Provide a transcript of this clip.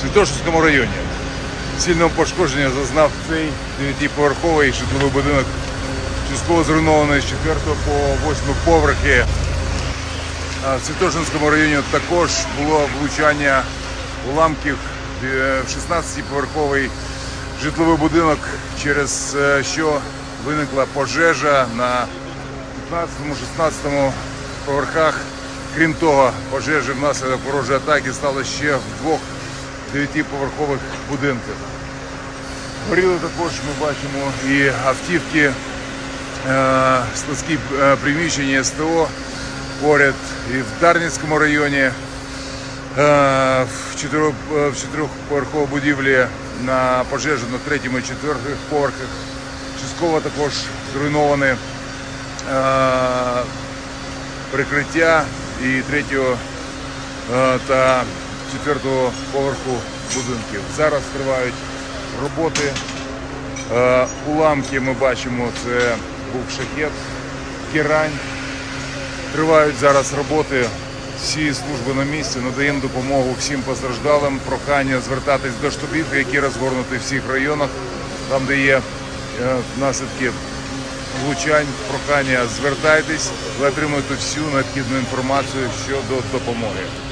Святошинському районі. Сильного пошкодження зазнав цей 9-поверховий житловий будинок, частково зруйнований з 4 по 8 поверхи. В Святошинському районі також було влучання уламків е, в 16-поверховий житловий будинок, через е, що виникла пожежа на 15-16 поверхах. Крім того, пожежі внаслідок ворожої атаки стало ще в двох 9-поверхових будинках. Горіли також, ми бачимо, і автівки, е, складські е, приміщення СТО поряд і в Дарницькому районі, е, в е, чотирьохповерховій будівлі на пожежу на третьому і четвертих поверхах. Частково також зруйноване прикриття і третього та четвертого поверху будинків. Зараз тривають роботи. Е, Уламки ми бачимо, це був шахет, кірань. Тривають зараз роботи. Всі служби на місці надаємо допомогу всім постраждалим. Прохання звертатись до штабів, які розгорнуті в всіх районах, там, де є е, наслідки влучань. Прохання звертайтесь, ви отримуєте всю необхідну інформацію щодо допомоги.